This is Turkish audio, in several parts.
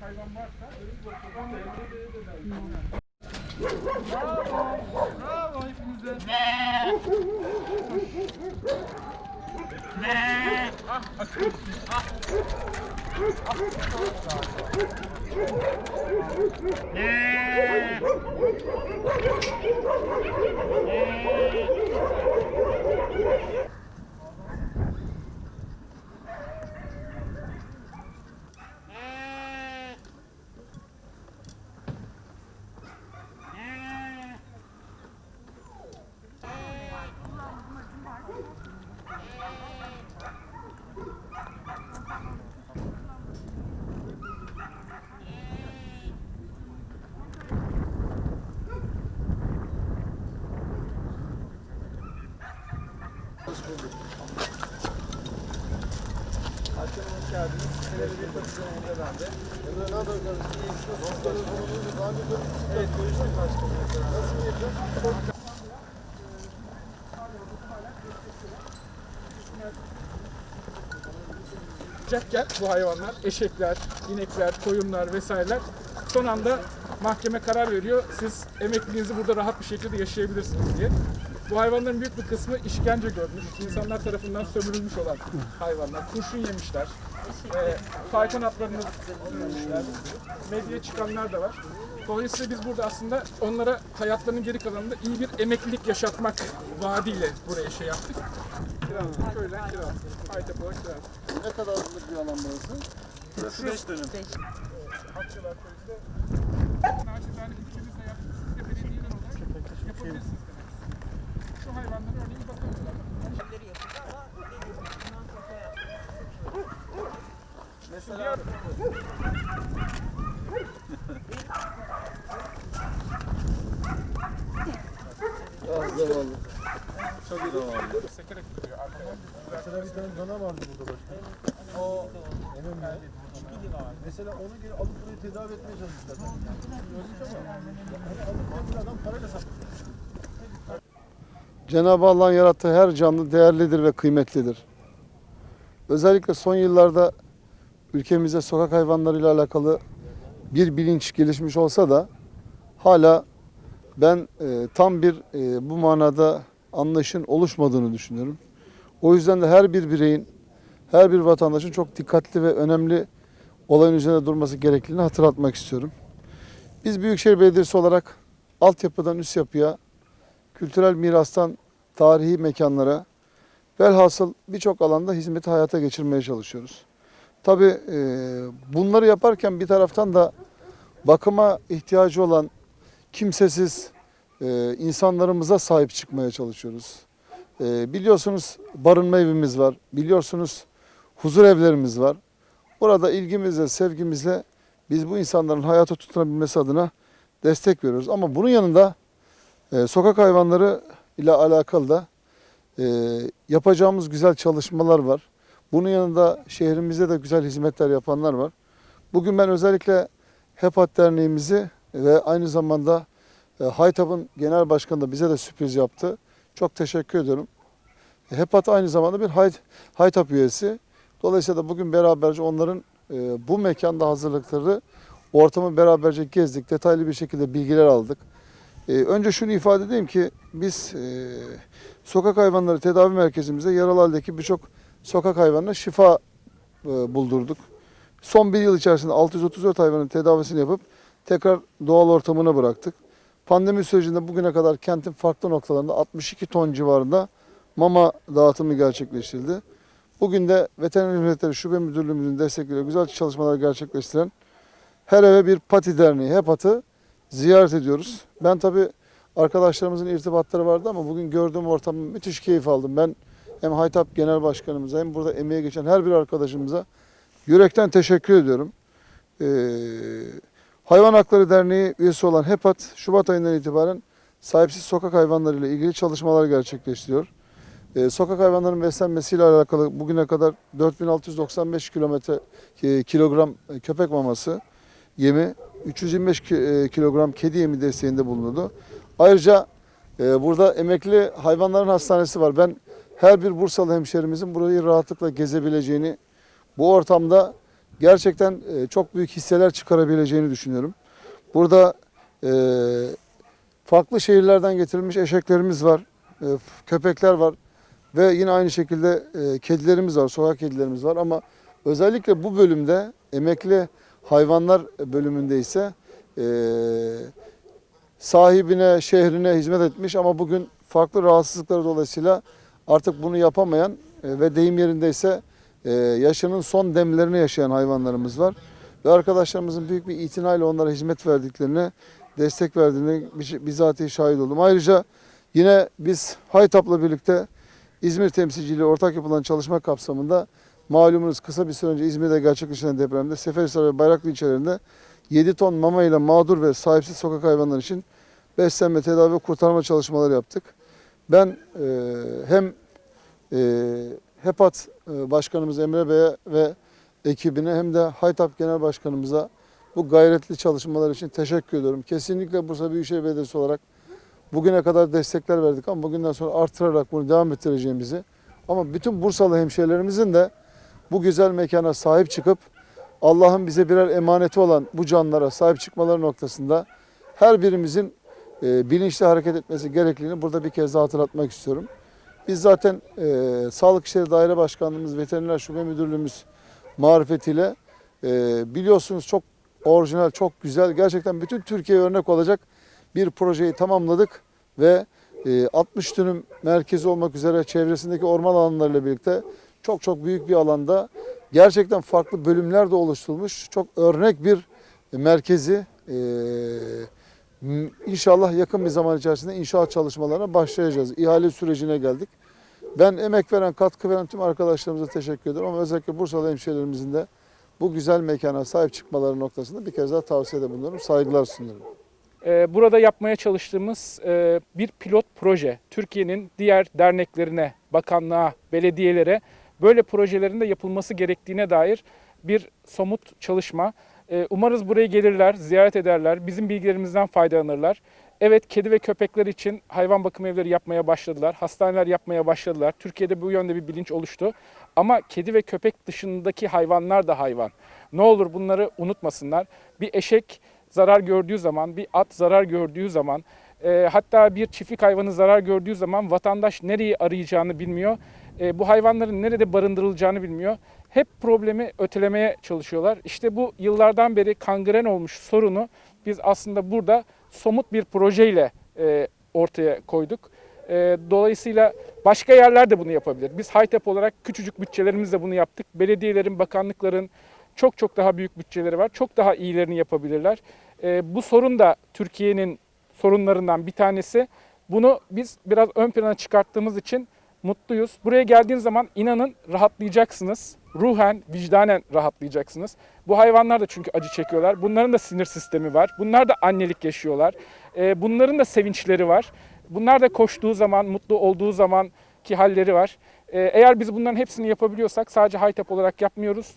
Hayvan varsa Bravo. Bravo hepinize. Ah akıllı. Ah. Başkanım hoş geldiniz. Televizyon başkanım Emre ben de. Emre ne haber kardeşim? İyi misin? Son telefonumuzu daha önce görüştük. Evet görüştük başkanım. Nasıl geçiyor? Çok Cekken bu hayvanlar, eşekler, inekler, koyunlar vesaireler son anda mahkeme karar veriyor. Siz emekliliğinizi burada rahat bir şekilde yaşayabilirsiniz diye. Bu hayvanların büyük bir kısmı işkence görmüş, insanlar tarafından sömürülmüş olan hayvanlar. Kurşun yemişler, e, fayton atlarını sürmüşler, medyaya çıkanlar da var. Dolayısıyla biz burada aslında onlara hayatlarının geri kalanında iyi bir emeklilik yaşatmak vaadiyle buraya şey yaptık. Kiralık, köyden kiralık, Aytepe'ye kiralık. ne kadarlık bir alan burası? Burası 5 dönüm. Akçalar Köyü'nde naçizane ülkemizde yaptık. Siz de belediyeler olarak yapabilirsiniz demek. Şu hayvanlara örneğin bakamıyorlar. Mesela Ah zavallı. Çok iyi zavallı. Bir tane dana vardı burada başkanım. O Emin mi? Mesela onu geri alıp burayı tedavi etmeye çalıştılar. Ölmüş ama. Hani alıp bir adam parayla sattı. Cenab-ı Allah'ın yarattığı her canlı değerlidir ve kıymetlidir. Özellikle son yıllarda ülkemizde sokak hayvanlarıyla alakalı bir bilinç gelişmiş olsa da hala ben e, tam bir e, bu manada anlayışın oluşmadığını düşünüyorum. O yüzden de her bir bireyin, her bir vatandaşın çok dikkatli ve önemli olayın üzerine durması gerektiğini hatırlatmak istiyorum. Biz Büyükşehir Belediyesi olarak altyapıdan üst yapıya, kültürel mirastan tarihi mekanlara, velhasıl birçok alanda hizmeti hayata geçirmeye çalışıyoruz. Tabii e, bunları yaparken bir taraftan da bakıma ihtiyacı olan kimsesiz e, insanlarımıza sahip çıkmaya çalışıyoruz. E, biliyorsunuz barınma evimiz var, biliyorsunuz huzur evlerimiz var. Burada ilgimizle, sevgimizle biz bu insanların hayata tutunabilmesi adına destek veriyoruz. Ama bunun yanında e, sokak hayvanları ile alakalı da e, yapacağımız güzel çalışmalar var. Bunun yanında şehrimizde de güzel hizmetler yapanlar var. Bugün ben özellikle HEPAT Derneğimizi ve aynı zamanda e, Haytap'ın genel başkanı da bize de sürpriz yaptı. Çok teşekkür ediyorum. HEPAT aynı zamanda bir Hay- Haytap üyesi. Dolayısıyla da bugün beraberce onların e, bu mekanda hazırlıkları ortamı beraberce gezdik. Detaylı bir şekilde bilgiler aldık. E, önce şunu ifade edeyim ki biz e, sokak hayvanları tedavi merkezimizde yaralı haldeki birçok sokak hayvanına şifa e, buldurduk. Son bir yıl içerisinde 634 hayvanın tedavisini yapıp tekrar doğal ortamına bıraktık. Pandemi sürecinde bugüne kadar kentin farklı noktalarında 62 ton civarında mama dağıtımı gerçekleştirildi. Bugün de Veteriner Hizmetleri Şube Müdürlüğümüzün destekleriyle güzel çalışmalar gerçekleştiren her eve bir pati derneği HEPAT'ı ziyaret ediyoruz. Ben tabii arkadaşlarımızın irtibatları vardı ama bugün gördüğüm ortamı müthiş keyif aldım. Ben hem Haytap Genel Başkanımıza hem burada emeğe geçen her bir arkadaşımıza yürekten teşekkür ediyorum. Ee, Hayvan Hakları Derneği üyesi olan HEPAT Şubat ayından itibaren sahipsiz sokak hayvanları ile ilgili çalışmalar gerçekleştiriyor. Ee, sokak hayvanların beslenmesiyle alakalı bugüne kadar 4695 kilometre e, kilogram e, köpek maması yemi, 325 ki- e, kilogram kedi yemi desteğinde bulundu. Ayrıca e, burada emekli hayvanların hastanesi var. Ben her bir Bursalı hemşerimizin burayı rahatlıkla gezebileceğini, bu ortamda gerçekten e, çok büyük hisseler çıkarabileceğini düşünüyorum. Burada e, farklı şehirlerden getirilmiş eşeklerimiz var, e, köpekler var ve yine aynı şekilde e, kedilerimiz var, sokak kedilerimiz var ama özellikle bu bölümde emekli hayvanlar bölümünde ise e, sahibine, şehrine hizmet etmiş ama bugün farklı rahatsızlıkları dolayısıyla artık bunu yapamayan e, ve deyim yerindeyse e, yaşının son demlerini yaşayan hayvanlarımız var. Ve arkadaşlarımızın büyük bir itinayla onlara hizmet verdiklerine, destek verdiğine biz- bizatihi şahit oldum. Ayrıca yine biz Haytap'la birlikte İzmir temsilciliği ortak yapılan çalışma kapsamında malumunuz kısa bir süre önce İzmir'de gerçekleşen depremde Seferihisar ve Bayraklı ilçelerinde 7 ton mama ile mağdur ve sahipsiz sokak hayvanları için beslenme, tedavi ve kurtarma çalışmaları yaptık. Ben e, hem e, HEPAT e, Başkanımız Emre Bey'e ve ekibine hem de Haytap Genel Başkanımıza bu gayretli çalışmalar için teşekkür ediyorum. Kesinlikle Bursa Büyükşehir Belediyesi olarak bugüne kadar destekler verdik ama bugünden sonra artırarak bunu devam ettireceğimizi ama bütün Bursalı hemşehrilerimizin de bu güzel mekana sahip çıkıp Allah'ın bize birer emaneti olan bu canlara sahip çıkmaları noktasında her birimizin e, bilinçli hareket etmesi gerekliliğini burada bir kez daha hatırlatmak istiyorum. Biz zaten e, Sağlık İşleri Daire Başkanlığımız, Veteriner Şube Müdürlüğümüz marifetiyle e, biliyorsunuz çok orijinal, çok güzel, gerçekten bütün Türkiye'ye örnek olacak bir projeyi tamamladık ve e, 60 dönüm merkezi olmak üzere çevresindeki orman alanlarıyla birlikte çok çok büyük bir alanda gerçekten farklı bölümler de oluşturulmuş. Çok örnek bir merkezi e, inşallah yakın bir zaman içerisinde inşaat çalışmalarına başlayacağız. İhale sürecine geldik. Ben emek veren, katkı veren tüm arkadaşlarımıza teşekkür ediyorum ama özellikle Bursalı hemşehrilerimizin de bu güzel mekana sahip çıkmaları noktasında bir kez daha tavsiyede bulunuyorum. Saygılar sunuyorum. Ee, Burada yapmaya çalıştığımız e, bir pilot proje. Türkiye'nin diğer derneklerine, bakanlığa, belediyelere böyle projelerin de yapılması gerektiğine dair bir somut çalışma. Ee, Umarız buraya gelirler, ziyaret ederler, bizim bilgilerimizden faydalanırlar. Evet kedi ve köpekler için hayvan bakım evleri yapmaya başladılar, hastaneler yapmaya başladılar. Türkiye'de bu yönde bir bilinç oluştu. Ama kedi ve köpek dışındaki hayvanlar da hayvan. Ne olur bunları unutmasınlar. Bir eşek zarar gördüğü zaman, bir at zarar gördüğü zaman, e, hatta bir çiftlik hayvanı zarar gördüğü zaman vatandaş nereyi arayacağını bilmiyor. E, bu hayvanların nerede barındırılacağını bilmiyor. Hep problemi ötelemeye çalışıyorlar. İşte bu yıllardan beri kangren olmuş sorunu biz aslında burada somut bir projeyle e, ortaya koyduk. E, dolayısıyla başka yerler de bunu yapabilir. Biz Haytep olarak küçücük bütçelerimizle bunu yaptık. Belediyelerin, bakanlıkların çok çok daha büyük bütçeleri var. Çok daha iyilerini yapabilirler. E, bu sorun da Türkiye'nin sorunlarından bir tanesi. Bunu biz biraz ön plana çıkarttığımız için mutluyuz. Buraya geldiğiniz zaman inanın rahatlayacaksınız. Ruhen, vicdanen rahatlayacaksınız. Bu hayvanlar da çünkü acı çekiyorlar. Bunların da sinir sistemi var. Bunlar da annelik yaşıyorlar. Ee, bunların da sevinçleri var. Bunlar da koştuğu zaman, mutlu olduğu zaman ki halleri var. Ee, eğer biz bunların hepsini yapabiliyorsak sadece Haytep olarak yapmıyoruz.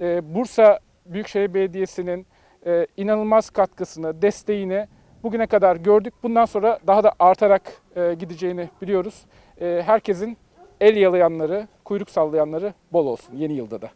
Ee, Bursa Büyükşehir Belediyesi'nin e, inanılmaz katkısını, desteğini bugüne kadar gördük. Bundan sonra daha da artarak e, gideceğini biliyoruz. E, herkesin el yalayanları, kuyruk sallayanları bol olsun yeni yılda da.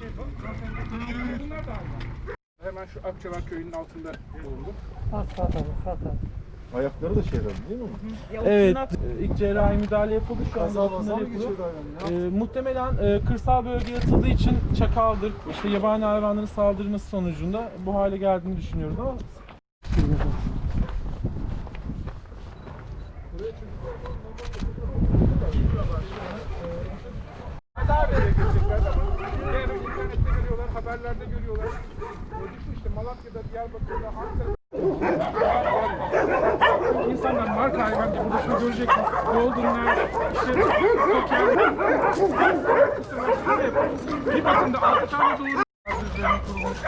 Bunlar da. Hemen şu Akçalar köyünün altında bulundum. Ayakları da şeyler değil mi? Evet, e, ilk cerrahi müdahale yapıldı. Şu anda altınları yapılıyor. Ee, muhtemelen e, kırsal bölgeye atıldığı için çakaldır, işte yabani hayvanların saldırması sonucunda bu hale geldiğini düşünüyoruz ama Daha böyle görecekler ama yani internette görüyorlar, haberlerde görüyorlar. Gördük mü işte Malatya'da, Diyarbakır'da, Ankara'da İnsanlar marka hayvan gibi burada şunu görecekler. Golden'lar, işte Toker, bir bakımda altı tane doğru üzerine kurulmuş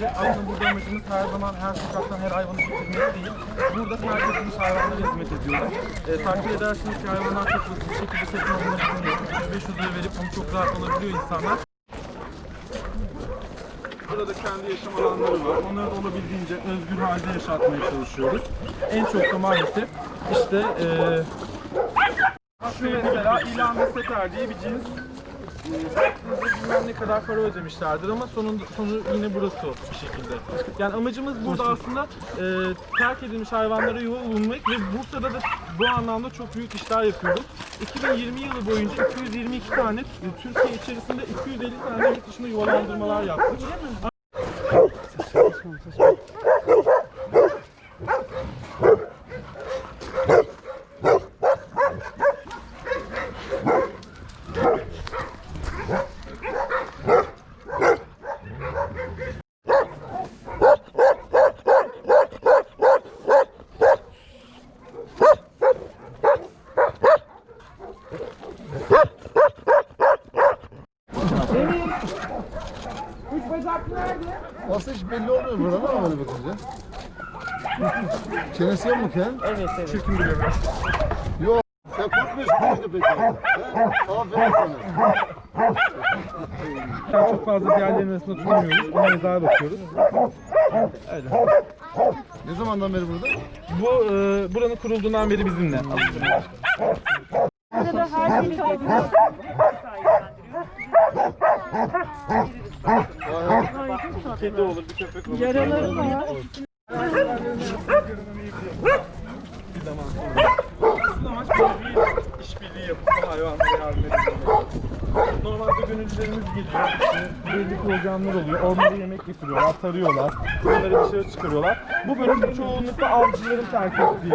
bir. Aslında burada amacımız her zaman her sokaktan her hayvanı getirmek değil. Burada terk edilmiş hayvanlara hizmet ediyoruz. E, takdir edersiniz ki hayvanlar çok hızlı bir şekilde satın alınabiliyor. 500 lira verip onu çok rahat alabiliyor insanlar. Burada kendi yaşam alanları var. Onları da olabildiğince özgür halde yaşatmaya çalışıyoruz. En çok da maalesef işte eee şu mesela ilan ve seter diye bir cins. Baktığınızda bilmem ne kadar para ödemişlerdir ama sonunda sonu yine burası bir şekilde. Yani amacımız burada aslında eee terk edilmiş hayvanlara yuva bulunmak ve Bursa'da da bu anlamda çok büyük işler yapıyoruz. 2020 yılı boyunca 222 tane, e, Türkiye içerisinde 250 tane yurt dışında yuvalandırmalar yaptık. Aslında buradan ama böyle bakınca. Çenesi yok mu Ken? Evet, evet. çirkin bir yemek. Yok. Sen kurtmuş muydu peki? He? Aferin sana. Çok fazla diğerlerinin arasında tutamıyoruz. Ona özel bakıyoruz. Öyle. Ne zamandan beri burada? Bu e, buranın kurulduğundan beri bizimle. Burada her şeyi saygılıyoruz. Kedi olur, bir köpek olur. Yaraları var. Bir zaman sonra. İşbirliği yapıp hayvanlara yardım edebilmek. Normalde gönüllülerimiz geliyor. Belli programlar oluyor. Onlara yemek getiriyorlar, tarıyorlar. Onları dışarı çıkarıyorlar. Bu bölüm çoğunlukla avcıların terk ettiği